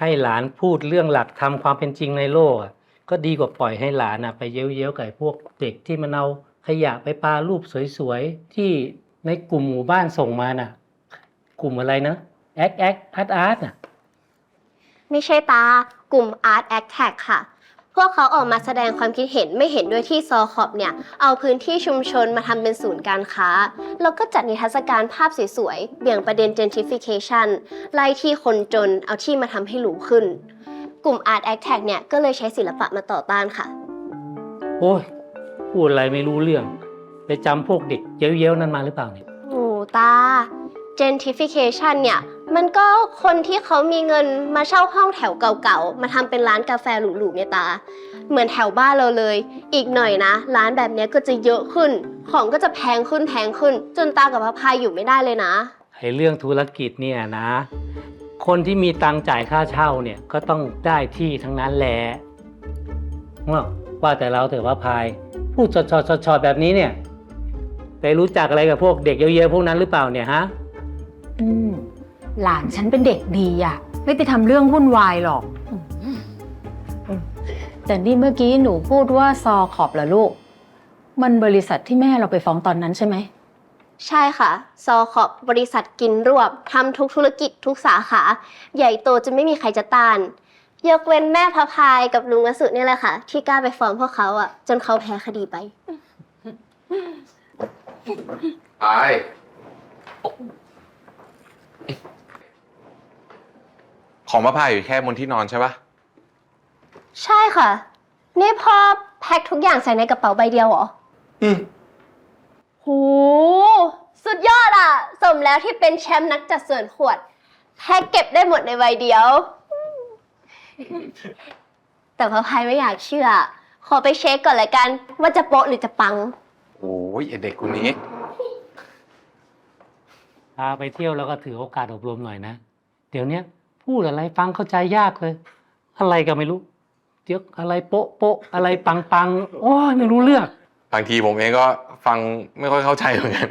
ให้หลานพูดเรื่องหลักธรรมความเป็นจริงในโลกอะก็ดีกว่าปล่อยให้หลานอะไปเย้ยวๆกับไอ้พวกเด็กที่มันเอาขยะไปปารูปสวยๆ ที่ในกลุ่มหมู่บ้านส่งมาน่ะ กลุ่มอะไรนะแอคแอคอาร์ตอาร์ตน่ะ ไม่ใช่ตากลุ่ม Art Attack ค่ะ พวกเขาออกมาแสดงความคิดเห็นไม่เห็นด้วยที่ซอขอบเนี่ย เอาพื้นที่ชุมชนมาทำเป็นศูนย์การค้า แล้วก็จัดนิทรรศการภาพสวยๆ เบี่ยงประเด็น gentrification ไล่ที่คนจนเอาที่มาทำให้หรูขึ้น กลุ่ม Art Attack เนี่ย ก็เลยใช้ศิลปะมาต่อต้านค่ะ โอ้ยพูดอะไรไม่รู้เรื่อง ไปจำพวกเด็กเย้ยวๆ นั่นมาหรือเปล่าเนี่ย โอ้ตา gentrification เนี่ย มันก็คนที่เขามีเงินมาเช่าห้องแถวเก่าๆ มาทำเป็นร้านกาแฟหรูๆเนี่ยตา เหมือนแถวบ้านเราเลย อีกหน่อยนะ ร้านแบบเนี้ยก็จะเยอะขึ้น ของก็จะแพงขึ้นแพงขึ้น จนตากับพระพายอยู่ไม่ได้เลยนะ ไอ้เรื่องธุรกิจเนี่ยนะ คนที่มีตังค์จ่ายค่าเช่าเนี่ยก็ต้องได้ที่ทั้งนั้นแหละว่าว่าแต่เราเถอะว่าพายพูดชดชดๆๆๆแบบนี้เนี่ยไปรู้จักอะไรกับพวกเด็กเยอะๆพวกนั้นหรือเปล่าเนี่ยฮะ อืม หลานฉันเป็นเด็กดีอะไม่ไปทำเรื่องวุ่นวายหรอกอืมแต่นี่เมื่อกี้หนูพูดว่าซอขอบเหรอลูก มันบริษัทที่แม่เราไปฟ้องตอนนั้นใช่ไหม ใช่ค่ะ ซอขอบบริษัทกินรวบทำทุกธุรกิจทุกสาขา ใหญ่โตจนไม่มีใครจะต้าน ยกเว้นแม่พระพายกับลุงวสุนี่แหละค่ะ ที่กล้าไปฟ้องพวกเขาอะ จนเขาแพ้คดีไปไป ของมะพร้าวอยู่แค่บนที่นอนใช่ปะใช่ค่ะ นี่พ่อแพ็คทุกอย่างใส่ในกระเป๋าใบเดียวเหรอ อืมโห สุดยอดอะ สมแล้วที่เป็นแชมป์นักจัดส่วนขวด แพ็คเก็บได้หมดในใบเดียว แต่พระพายไม่อยากเชื่อ ขอไปเช็คก่อนละกัน ว่าจะโป๊ะหรือจะปัง โอ้ยไอ้เด็กคนนี้ พาไปเที่ยวแล้วก็ถือโอกาสอบรมหน่อยนะ เดี๋ยวเนี้ย พูดอะไรฟังเข้าใจยากเลย อะไรก็ไม่รู้เดี๋ยวอะไรโป๊ะโป๊ะอะไรปังปังโอ้ยไม่รู้เรื่องบางทีผมเองก็ฟังไม่ค่อยเข้าใจเหมือนกัน